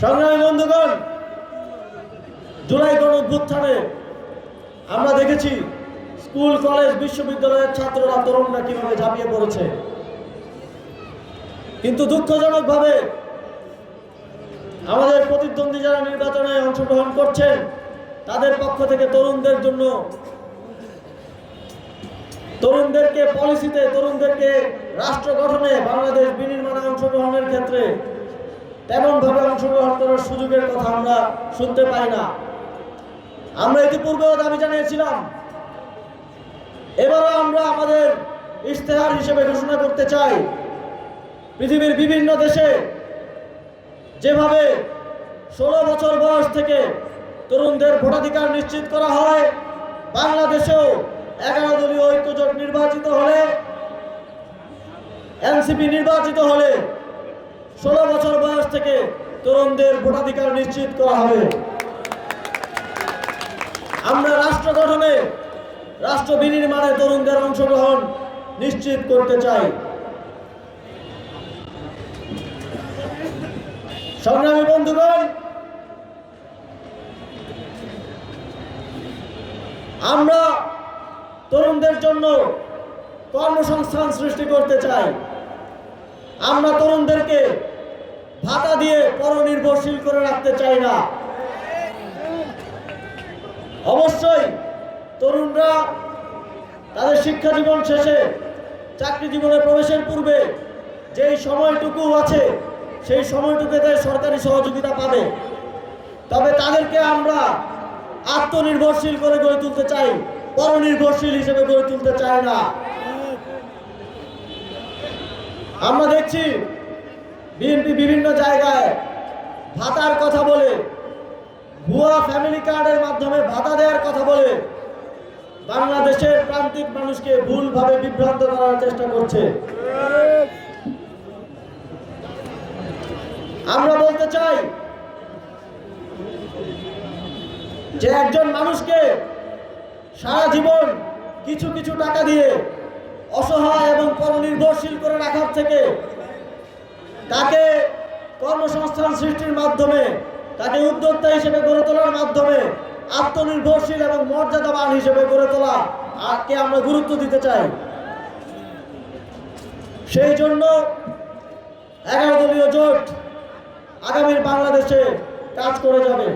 সংগ্রামী বন্ধুগণ, জুলাই গণ অভ্যুত্থানে আমরা দেখেছি স্কুল, কলেজ, বিশ্ববিদ্যালয়ের ছাত্ররা তরুণরা কীভাবে ঝাঁপিয়ে পড়েছে। কিন্তু দুঃখজনকভাবে আমাদের প্রতিদ্বন্দ্বী যারা নির্বাচনে অংশগ্রহণ করছেন, তাদের পক্ষ থেকে তরুণদের জন্য তরুণদেরকে পলিসিতে তরুণদেরকে রাষ্ট্র গঠনে বাংলাদেশ বিনির্মাণে অংশগ্রহণের ক্ষেত্রে তেমনভাবে অংশগ্রহণ করার সুযোগের কথা আমরা শুনতে পাই না। আমরা ইতিপূর্বেও দাবি জানিয়েছিলাম, এবারও আমরা আমাদের ইশতেহার হিসেবে ঘোষণা করতে চাই, পৃথিবীর বিভিন্ন দেশে যেভাবে ষোলো বছর বয়স থেকে তরুণদের ভোটাধিকার নিশ্চিত করা হয়, বাংলাদেশেও এগারো দলীয় ঐক্যজোট নির্বাচিত হলে, এনসিপি নির্বাচিত হলে ষোলো বছর বয়স থেকে তরুণদের ভোটাধিকার নিশ্চিত করা হবে। আমরা রাষ্ট্র গঠনে রাষ্ট্র বিনির্মাণে তরুণদের অংশগ্রহণ নিশ্চিত করতে চাই। সংগ্রামী বন্ধুগণ, আমরা তরুণদের জন্য কর্মসংস্থান সৃষ্টি করতে চাই। আমরা তরুণদেরকে ভাতা দিয়ে পরনির্ভরশীল করে রাখতে চাই না। অবশ্যই তরুণরা তাদের শিক্ষা জীবন শেষে চাকরি জীবনে প্রবেশের পূর্বে যেই সময়টুকু আছে, সেই সময়টুকুতে সরকারি সহযোগিতা পাবে। তবে তাদেরকে আমরা আত্মনির্ভরশীল করে গড়ে তুলতে চাই, পরনির্ভরশীল হিসেবে গড়ে তুলতে চাই না। আমরা দেখছি বিএনপি বিভিন্ন জায়গায় ভাতার কথা বলে, ভুয়া ফ্যামিলি কার্ডের মাধ্যমে ভাতা দেওয়ার কথা বলে, বাংলাদেশের প্রান্তিক মানুষকে ভুলভাবে বিভ্রান্ত করার চেষ্টা করছে। আমরা বলতে চাই, যে একজন মানুষকে সারা জীবন কিছু কিছু টাকা দিয়ে অসহায় এবং পরনির্ভরশীল করে রাখার থেকে তাকে কর্মসংস্থান সৃষ্টির মাধ্যমে, তাকে উদ্যোক্তা হিসেবে গড়ে তোলার মাধ্যমে আত্মনির্ভরশীল এবং মর্যাদাবান হিসেবে গড়ে তোলা আজকে আমরা গুরুত্ব দিতে চাই। সেই জন্য এগারো দলীয় জোট আগামীর বাংলাদেশে কাজ করে যাবে।